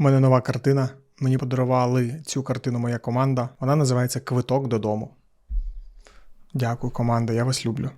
У мене нова картина. Мені подарували цю картину моя команда. Вона називається Квиток додому. Дякую, команда, я вас люблю.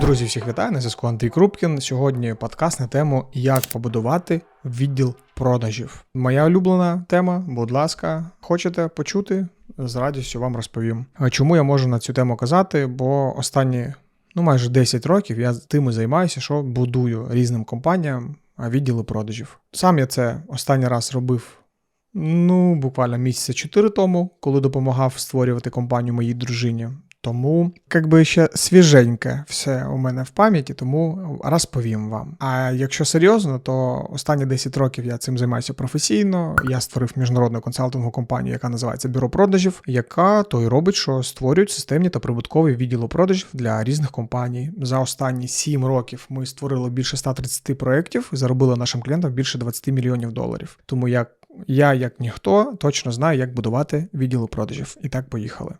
Друзі, всіх вітаю на зв'язку Андрій Крупкін. Сьогодні подкаст на тему Як побудувати відділ продажів. Моя улюблена тема, будь ласка, хочете почути? З радістю вам розповім. Чому я можу на цю тему казати? Бо останні ну майже 10 років я тим і займаюся, що будую різним компаніям відділи продажів. Сам я це останній раз робив. Ну, буквально місяця 4 тому, коли допомагав створювати компанію моїй дружині. Тому, якби ще свіженьке все у мене в пам'яті, тому розповім вам. А якщо серйозно, то останні 10 років я цим займаюся професійно. Я створив міжнародну консалтингову компанію, яка називається Бюро продажів, яка то й робить, що створюють системні та прибуткові відділи продажів для різних компаній. За останні 7 років ми створили більше 130 проєктів і заробили нашим клієнтам більше 20 мільйонів доларів. Тому як я, як ніхто, точно знаю, як будувати відділи продажів. І так поїхали.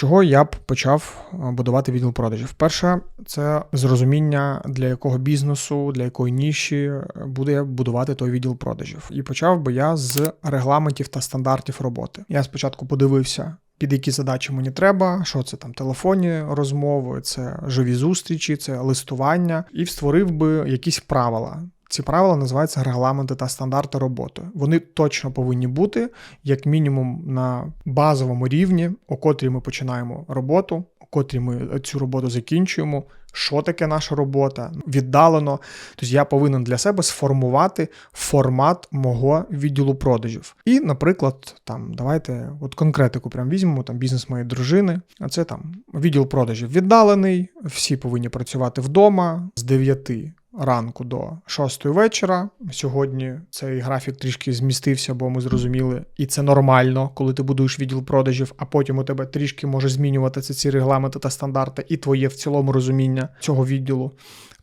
Чого я б почав будувати відділ продажів? Перше, це зрозуміння, для якого бізнесу, для якої ніші е, буде будувати той відділ продажів. І почав би я з регламентів та стандартів роботи. Я спочатку подивився. Під які задачі мені треба, що це там телефонні розмови, це живі зустрічі, це листування, і створив би якісь правила. Ці правила називаються регламенти та стандарти роботи. Вони точно повинні бути, як мінімум, на базовому рівні, о котрій ми починаємо роботу, о котрій ми цю роботу закінчуємо. Що таке наша робота? Віддалено. Тобто я повинен для себе сформувати формат мого відділу продажів. І, наприклад, там давайте от конкретику прям візьмемо там бізнес моєї дружини. А це там відділ продажів віддалений. Всі повинні працювати вдома з 9 ранку до 6 вечора. Сьогодні цей графік трішки змістився, бо ми зрозуміли, і це нормально, коли ти будуєш відділ продажів, а потім у тебе трішки може змінюватися ці регламенти та стандарти, і твоє в цілому розуміння цього відділу.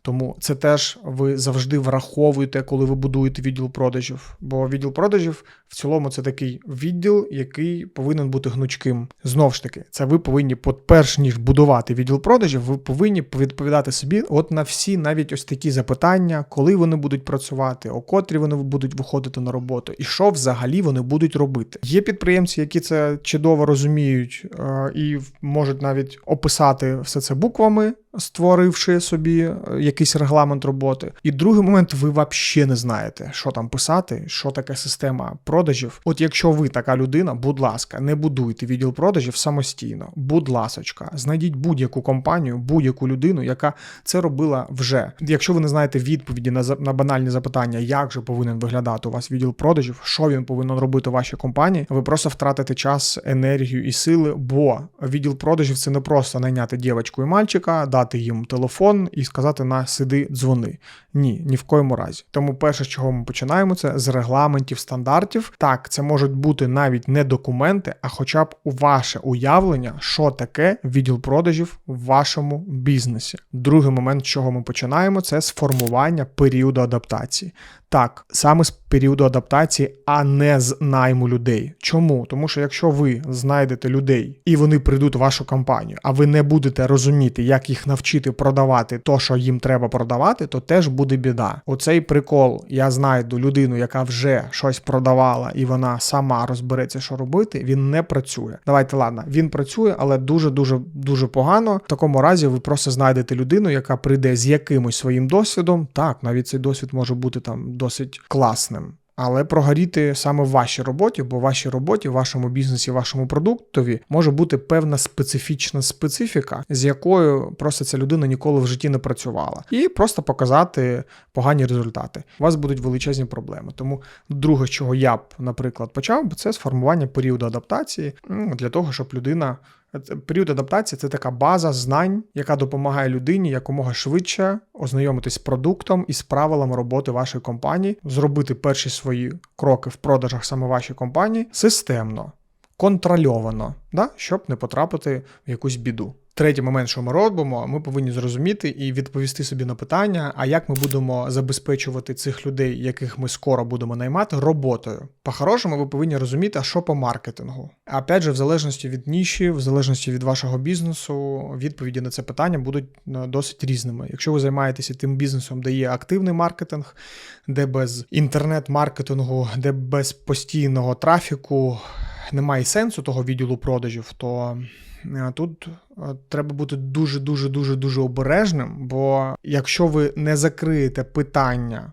Тому це теж ви завжди враховуєте, коли ви будуєте відділ продажів. Бо відділ продажів в цілому це такий відділ, який повинен бути гнучким. Знову ж таки, це ви повинні, перш ніж будувати відділ продажів, ви повинні відповідати собі от на всі навіть ось такі запитання, коли вони будуть працювати, о котрі вони будуть виходити на роботу, і що взагалі вони будуть робити. Є підприємці, які це чудово розуміють е, і можуть навіть описати все це буквами. Створивши собі е, якийсь регламент роботи, і другий момент, ви взагалі не знаєте, що там писати, що таке система продажів. От якщо ви така людина, будь ласка, не будуйте відділ продажів самостійно. Будь ласочка, знайдіть будь-яку компанію, будь-яку людину, яка це робила вже. Якщо ви не знаєте відповіді на на банальні запитання, як же повинен виглядати у вас відділ продажів, що він повинен робити у вашій компанії, ви просто втратите час, енергію і сили, бо відділ продажів це не просто найняти дівчинку і мальчика, дати їм телефон і сказати на сиди дзвони. Ні, ні в коєму разі. Тому перше, з чого ми починаємо, це з регламентів стандартів. Так, це можуть бути навіть не документи, а хоча б у ваше уявлення, що таке відділ продажів в вашому бізнесі. Другий момент, з чого ми починаємо, це сформування періоду адаптації. Так, саме з періоду адаптації, а не з найму людей. Чому? Тому що якщо ви знайдете людей і вони прийдуть в вашу компанію, а ви не будете розуміти, як їх навчити продавати то, що їм треба продавати, то теж буде біда. Оцей прикол, я знайду людину, яка вже щось продавала, і вона сама розбереться, що робити. Він не працює. Давайте ладно, він працює, але дуже дуже дуже погано. В такому разі ви просто знайдете людину, яка прийде з якимось своїм досвідом. Так, навіть цей досвід може бути там досить класним. Але прогоріти саме в вашій роботі, бо в вашій роботі, в вашому бізнесі, вашому продуктові може бути певна специфічна специфіка, з якою просто ця людина ніколи в житті не працювала, і просто показати погані результати. У вас будуть величезні проблеми. Тому друге, чого я б, наприклад, почав, це сформування періоду адаптації для того, щоб людина. Період адаптації це така база знань, яка допомагає людині якомога швидше ознайомитись з продуктом і з правилами роботи вашої компанії, зробити перші свої кроки в продажах саме вашої компанії системно, контрольовано, да? щоб не потрапити в якусь біду. Третій момент, що ми робимо, ми повинні зрозуміти і відповісти собі на питання, а як ми будемо забезпечувати цих людей, яких ми скоро будемо наймати, роботою. По-хорошому, ви повинні розуміти, а що по маркетингу. Опять же, в залежності від ніші, в залежності від вашого бізнесу, відповіді на це питання будуть ну, досить різними. Якщо ви займаєтеся тим бізнесом, де є активний маркетинг, де без інтернет-маркетингу, де без постійного трафіку немає сенсу того відділу продажів, то тут е, треба бути дуже дуже дуже дуже обережним. Бо якщо ви не закриєте питання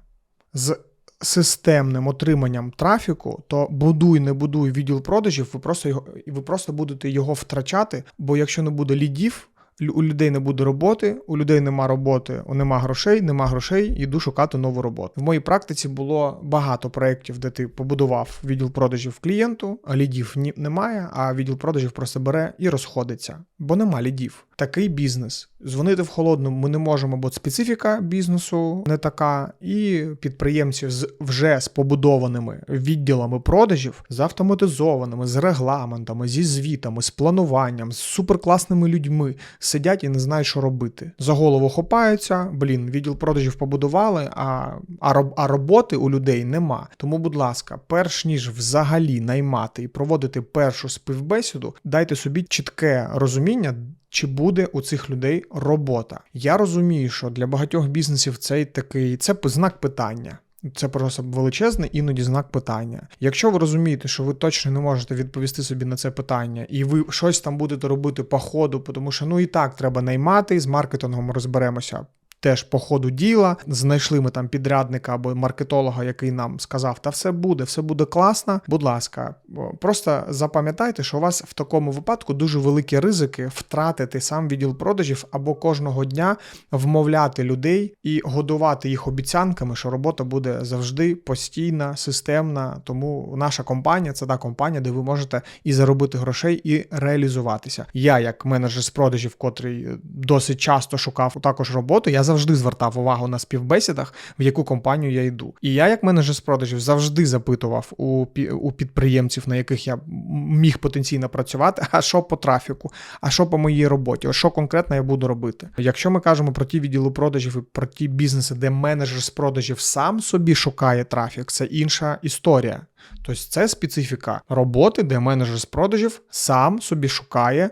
з системним отриманням трафіку, то будуй, не будуй відділ продажів, ви просто його ви просто будете його втрачати. Бо якщо не буде лідів, у людей не буде роботи, у людей нема роботи, нема грошей, нема грошей, іду шукати нову роботу. В моїй практиці було багато проєктів, де ти побудував відділ продажів клієнту, а лідів ні, немає, а відділ продажів просто бере і розходиться, бо нема лідів. Такий бізнес. Дзвонити в холодну ми не можемо, бо специфіка бізнесу не така, і підприємці з вже з побудованими відділами продажів, з автоматизованими, з регламентами, зі звітами, з плануванням, з суперкласними людьми сидять і не знають, що робити. За голову хопаються. Блін, відділ продажів побудували, а, а, а роботи у людей нема. Тому, будь ласка, перш ніж взагалі наймати і проводити першу співбесіду, дайте собі чітке розуміння. Чи буде у цих людей робота? Я розумію, що для багатьох бізнесів цей такий це знак питання. Це просто величезний іноді знак питання. Якщо ви розумієте, що ви точно не можете відповісти собі на це питання, і ви щось там будете робити по ходу, тому що ну і так треба наймати, з маркетингом розберемося теж по ходу діла. Знайшли ми там підрядника або маркетолога, який нам сказав, та все буде, все буде класно. Будь ласка, просто запам'ятайте, що у вас в такому випадку дуже великі ризики втратити сам відділ продажів або кожного дня вмовляти людей і годувати їх обіцянками, що робота буде завжди постійна, системна. Тому наша компанія це та компанія, де ви можете і заробити грошей, і реалізуватися. Я, як менеджер з продажів, котрий досить часто шукав також роботу, я завжди звертав увагу на співбесідах, в яку компанію я йду. І я, як менеджер з продажів, завжди запитував у у підприємців, на яких я міг потенційно працювати, а що по трафіку, а що по моїй роботі, що конкретно я буду робити. Якщо ми кажемо про ті відділи продажів і про ті бізнеси, де менеджер з продажів сам собі шукає трафік, це інша історія. Тобто це специфіка роботи, де менеджер з продажів сам собі шукає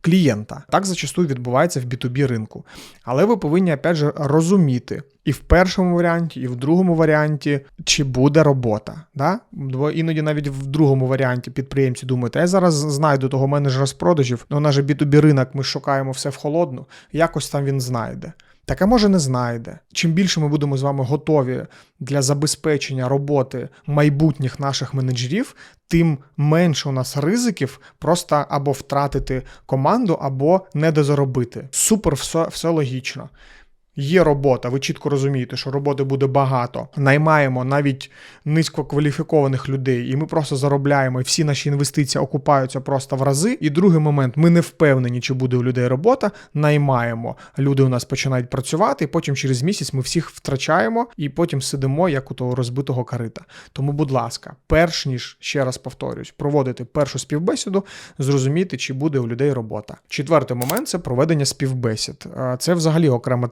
клієнта. Так зачастую відбувається в B2B ринку. Але ви повинні опять же розуміти і в першому варіанті, і в другому варіанті, чи буде робота. Да? Бо іноді навіть в другому варіанті підприємці думають, я зараз знайду того менеджера з продажів, ну, у нас же B2B ринок, ми шукаємо все в холодну, якось там він знайде. Таке може не знайде. Чим більше ми будемо з вами готові для забезпечення роботи майбутніх наших менеджерів, тим менше у нас ризиків просто або втратити команду, або не дозаробити. Супер, все, все логічно. Є робота, ви чітко розумієте, що роботи буде багато. Наймаємо навіть низькокваліфікованих людей, і ми просто заробляємо, і всі наші інвестиції окупаються просто в рази. І другий момент, ми не впевнені, чи буде у людей робота. Наймаємо. Люди у нас починають працювати, і потім через місяць ми всіх втрачаємо і потім сидимо, як у того розбитого карита. Тому, будь ласка, перш ніж ще раз повторюсь, проводити першу співбесіду, зрозуміти, чи буде у людей робота. Четвертий момент це проведення співбесід. Це взагалі окрема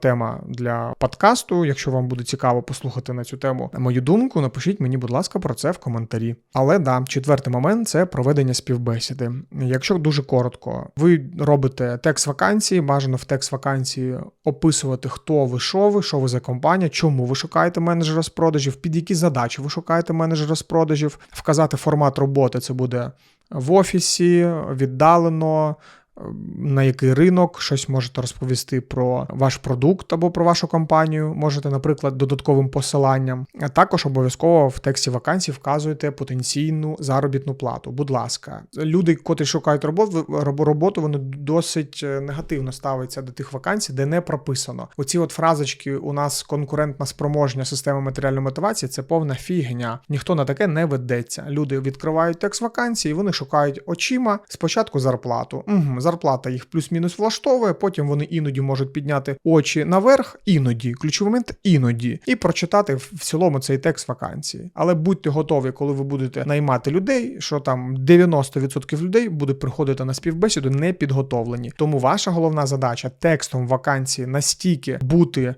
для подкасту. Якщо вам буде цікаво послухати на цю тему мою думку, напишіть мені, будь ласка, про це в коментарі. Але да, четвертий момент це проведення співбесіди. Якщо дуже коротко, ви робите текст вакансії, бажано в текст вакансії описувати, хто ви, що ви, що ви за компанія, чому ви шукаєте менеджера з продажів, під які задачі ви шукаєте менеджера з продажів, вказати формат роботи. Це буде в офісі, віддалено на який ринок, щось можете розповісти про ваш продукт або про вашу компанію, можете, наприклад, додатковим посиланням. А також обов'язково в тексті вакансій вказуєте потенційну заробітну плату. Будь ласка, люди, котрі шукають роботу, роботу, вони досить е, негативно ставляться до тих вакансій, де не прописано. Оці от фразочки у нас конкурентна спроможня система матеріальної мотивації це повна фігня. Ніхто на таке не ведеться. Люди відкривають текст вакансії, вони шукають очима спочатку зарплату. Угу, зарплата їх плюс-мінус влаштовує. Потім вони іноді можуть підняти очі наверх, іноді ключовий момент іноді, і прочитати в цілому цей текст вакансії. Але будьте готові, коли ви будете наймати людей, що там 90% людей будуть приходити на співбесіду не підготовлені. Тому ваша головна задача текстом вакансії настільки бути е,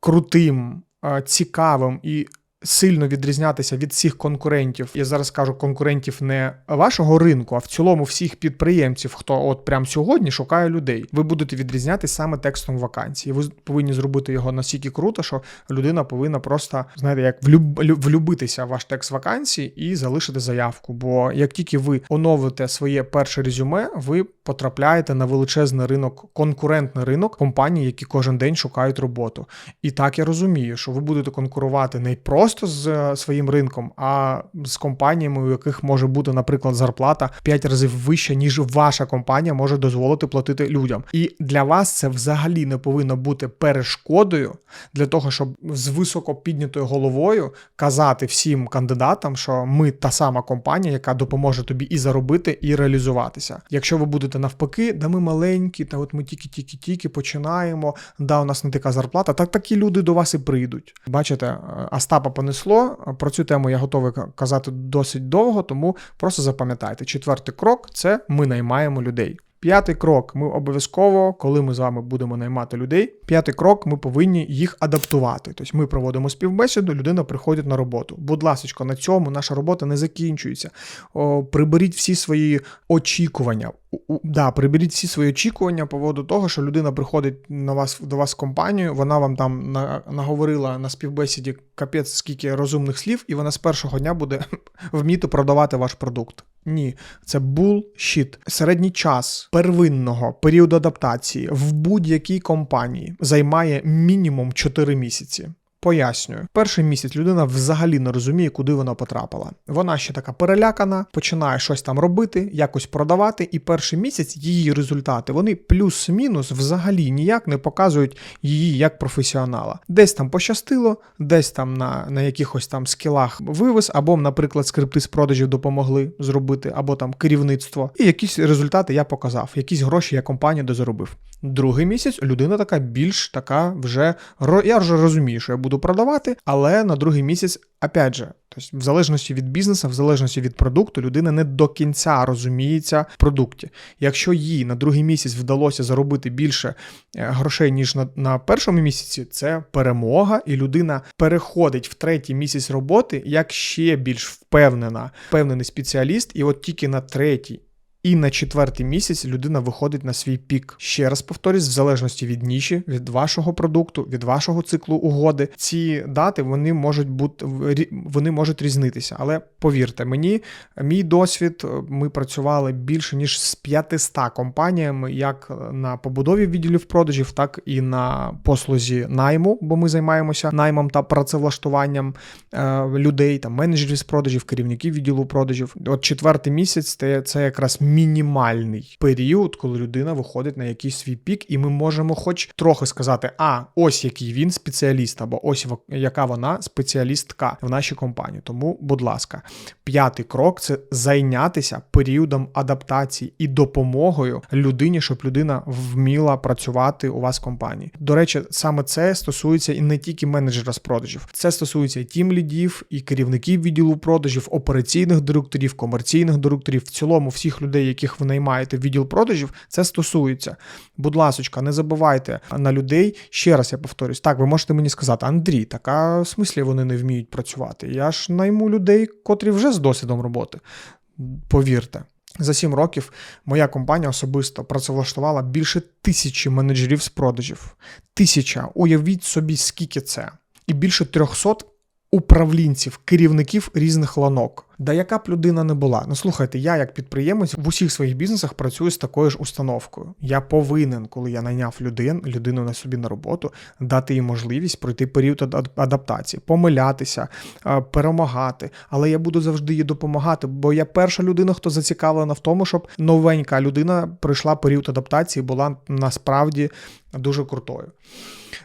крутим, е, цікавим і. Сильно відрізнятися від всіх конкурентів. Я зараз кажу конкурентів не вашого ринку, а в цілому всіх підприємців, хто от прямо сьогодні шукає людей. Ви будете відрізнятися саме текстом вакансії. Ви повинні зробити його настільки круто, що людина повинна просто знаєте, як влюб... влюбитися в ваш текст вакансії і залишити заявку. Бо як тільки ви оновите своє перше резюме, ви потрапляєте на величезний ринок, конкурентний ринок компаній, які кожен день шукають роботу. І так я розумію, що ви будете конкурувати не просто з е, своїм ринком, а з компаніями, у яких може бути, наприклад, зарплата 5 разів вища, ніж ваша компанія може дозволити платити людям. І для вас це взагалі не повинно бути перешкодою для того, щоб з високо піднятою головою казати всім кандидатам, що ми та сама компанія, яка допоможе тобі і заробити, і реалізуватися. Якщо ви будете навпаки, да ми маленькі, та от ми тільки-тільки-тільки починаємо, да, у нас не така зарплата, так такі люди до вас і прийдуть. Бачите, е, Остапа понесло. Про цю тему я готовий казати досить довго, тому просто запам'ятайте, четвертий крок це ми наймаємо людей. П'ятий крок: ми обов'язково, коли ми з вами будемо наймати людей. П'ятий крок, ми повинні їх адаптувати. Тобто ми проводимо співбесіду, людина приходить на роботу. Будь ласка, на цьому наша робота не закінчується. О, Приберіть всі свої очікування. Да, приберіть всі свої очікування по поводу того, що людина приходить на вас до вас в компанію, вона вам там на, наговорила на співбесіді капець скільки розумних слів, і вона з першого дня буде вміти продавати ваш продукт. Ні, це bullshit. Середній час первинного періоду адаптації в будь-якій компанії займає мінімум 4 місяці. Пояснюю, перший місяць людина взагалі не розуміє, куди вона потрапила. Вона ще така перелякана, починає щось там робити, якось продавати, і перший місяць її результати вони плюс-мінус взагалі ніяк не показують її як професіонала. Десь там пощастило, десь там на на якихось там скілах вивез, або, наприклад, скрипти з продажів допомогли зробити, або там керівництво. І якісь результати я показав, якісь гроші я компанію дозаробив. Другий місяць людина така більш така вже я вже розумію, що я буду продавати, але на другий місяць, опять же, тобто в залежності від бізнесу, в залежності від продукту, людина не до кінця розуміється в продукті. Якщо їй на другий місяць вдалося заробити більше е, грошей, ніж на, на першому місяці, це перемога, і людина переходить в третій місяць роботи як ще більш впевнена, впевнений спеціаліст, і от тільки на третій. І на четвертий місяць людина виходить на свій пік. Ще раз повторюсь, в залежності від ніші, від вашого продукту, від вашого циклу угоди. Ці дати вони можуть бути вони можуть різнитися. Але повірте мені, мій досвід, ми працювали більше ніж з 500 компаніями, як на побудові відділів продажів, так і на послузі найму, бо ми займаємося наймом та працевлаштуванням е, людей, там менеджерів з продажів, керівників відділу продажів. От четвертий місяць це, це якраз мінімальний період, коли людина виходить на якийсь свій пік, і ми можемо, хоч трохи сказати, а ось який він спеціаліст, або ось яка вона спеціалістка в нашій компанії. Тому, будь ласка, п'ятий крок це зайнятися періодом адаптації і допомогою людині, щоб людина вміла працювати у вас в компанії. До речі, саме це стосується і не тільки менеджера з продажів, це стосується і тім лідів, і керівників відділу продажів, операційних директорів, комерційних директорів, в цілому всіх людей людей, яких ви наймаєте в відділ продажів, це стосується. Будь ласочка, не забувайте на людей. Ще раз я повторюсь, так, ви можете мені сказати, Андрій, така в смислі вони не вміють працювати. Я ж найму людей, котрі вже з досвідом роботи. Повірте. За сім років моя компанія особисто працевлаштувала більше тисячі менеджерів з продажів. Тисяча. Уявіть собі, скільки це. І більше трьохсот управлінців, керівників різних ланок. Да яка б людина не була. Ну слухайте, я як підприємець в усіх своїх бізнесах працюю з такою ж установкою. Я повинен, коли я найняв людин, людину на собі на роботу, дати їй можливість пройти період адаптації, помилятися, перемагати. Але я буду завжди їй допомагати, бо я перша людина, хто зацікавлена в тому, щоб новенька людина пройшла період адаптації, була насправді дуже крутою.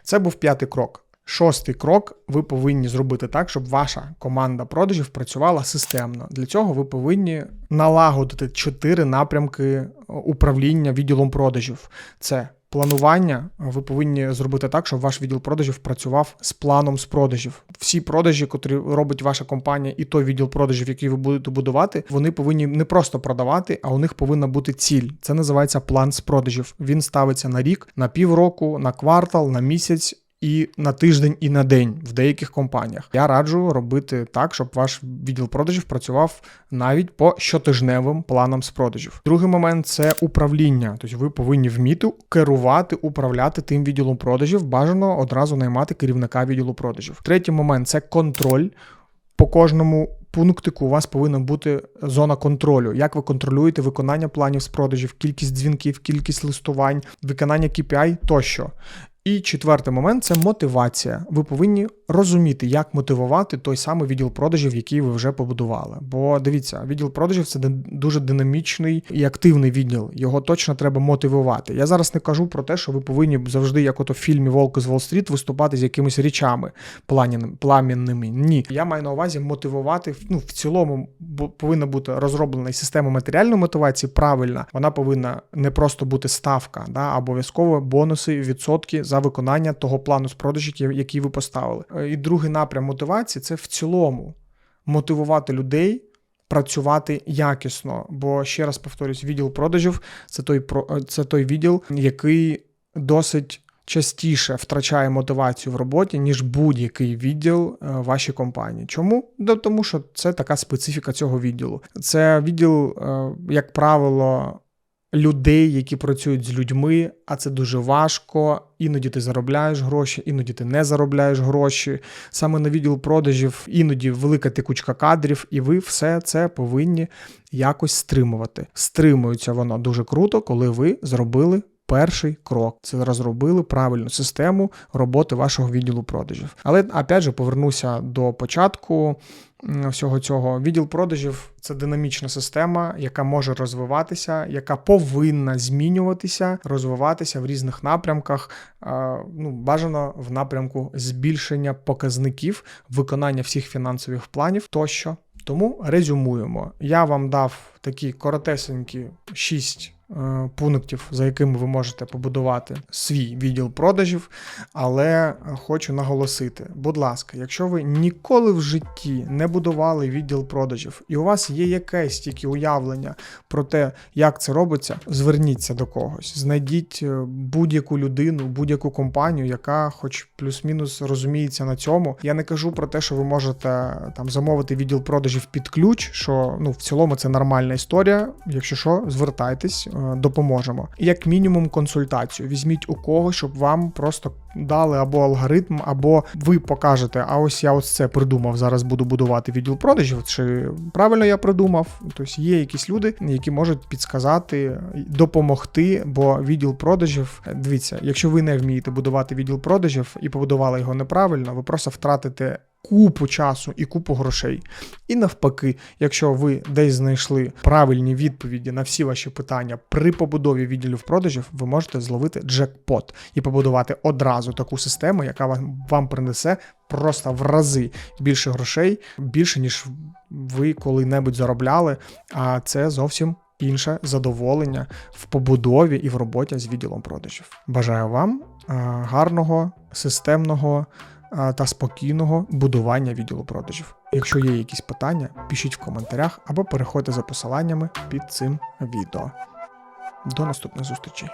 Це був п'ятий крок Шостий крок: ви повинні зробити так, щоб ваша команда продажів працювала системно. Для цього ви повинні налагодити чотири напрямки управління відділом продажів. Це планування. Ви повинні зробити так, щоб ваш відділ продажів працював з планом з продажів. Всі продажі, котрі робить ваша компанія, і той відділ продажів, який ви будете будувати, вони повинні не просто продавати, а у них повинна бути ціль. Це називається план з продажів. Він ставиться на рік, на півроку, на квартал, на місяць і на тиждень, і на день в деяких компаніях. Я раджу робити так, щоб ваш відділ продажів працював навіть по щотижневим планам з продажів. Другий момент це управління. Тобто ви повинні вміти керувати, управляти тим відділом продажів. Бажано одразу наймати керівника відділу продажів. Третій момент це контроль. По кожному пунктику у вас повинна бути зона контролю. Як ви контролюєте виконання планів з продажів, кількість дзвінків, кількість листувань, виконання KPI тощо. І четвертий момент це мотивація. Ви повинні розуміти, як мотивувати той самий відділ продажів, який ви вже побудували. Бо дивіться, відділ продажів це дуже динамічний і активний відділ. Його точно треба мотивувати. Я зараз не кажу про те, що ви повинні завжди, як ото в фільмі Волк з Уолл-стріт, виступати з якимись речами пламінними. Ні, я маю на увазі мотивувати. Ну, в цілому повинна бути розроблена система матеріальної мотивації правильна. Вона повинна не просто бути ставка, да, обов'язково бонуси, відсотки за виконання того плану з продажів, який ви поставили. І другий напрям мотивації це в цілому мотивувати людей. Працювати якісно, бо ще раз повторюсь, відділ продажів це той це той відділ, який досить частіше втрачає мотивацію в роботі, ніж будь-який відділ е, вашій компанії. Чому? Тому що це така специфіка цього відділу. Це відділ, е, як правило, людей, які працюють з людьми, а це дуже важко. Іноді ти заробляєш гроші, іноді ти не заробляєш гроші. Саме на відділ продажів, іноді велика текучка кадрів, і ви все це повинні якось стримувати. Стримується воно дуже круто, коли ви зробили. Перший крок це розробили правильну систему роботи вашого відділу продажів. Але опять же повернуся до початку всього цього. Відділ продажів це динамічна система, яка може розвиватися, яка повинна змінюватися, розвиватися в різних напрямках. Ну, бажано в напрямку збільшення показників, виконання всіх фінансових планів тощо. Тому резюмуємо. Я вам дав такі коротесенькі 6 Е, пунктів, за якими ви можете побудувати свій відділ продажів. Але хочу наголосити: будь ласка, якщо ви ніколи в житті не будували відділ продажів, і у вас є якесь тільки уявлення про те, як це робиться, зверніться до когось, знайдіть е, будь-яку людину, будь-яку компанію, яка, хоч плюс-мінус, розуміється на цьому. Я не кажу про те, що ви можете там замовити відділ продажів під ключ, що ну в цілому це нормальна історія. Якщо що, звертайтесь. Допоможемо. Як мінімум, консультацію. Візьміть у кого, щоб вам просто дали або алгоритм, або ви покажете, а ось я ось це придумав. Зараз буду будувати відділ продажів. Чи правильно я придумав? Тобто є якісь люди, які можуть підсказати, допомогти, бо відділ продажів, дивіться, якщо ви не вмієте будувати відділ продажів і побудували його неправильно, ви просто втратите купу часу і купу грошей. І навпаки, якщо ви десь знайшли правильні відповіді на всі ваші питання при побудові відділів продажів, ви можете зловити джекпот і побудувати одразу таку систему, яка вам, вам принесе просто в рази більше грошей, більше ніж ви коли-небудь заробляли. А це зовсім. Інше задоволення в побудові і в роботі з відділом продажів. Бажаю вам гарного, системного та спокійного будування відділу продажів. Якщо є якісь питання, пишіть в коментарях або переходьте за посиланнями під цим відео. До наступних зустрічей.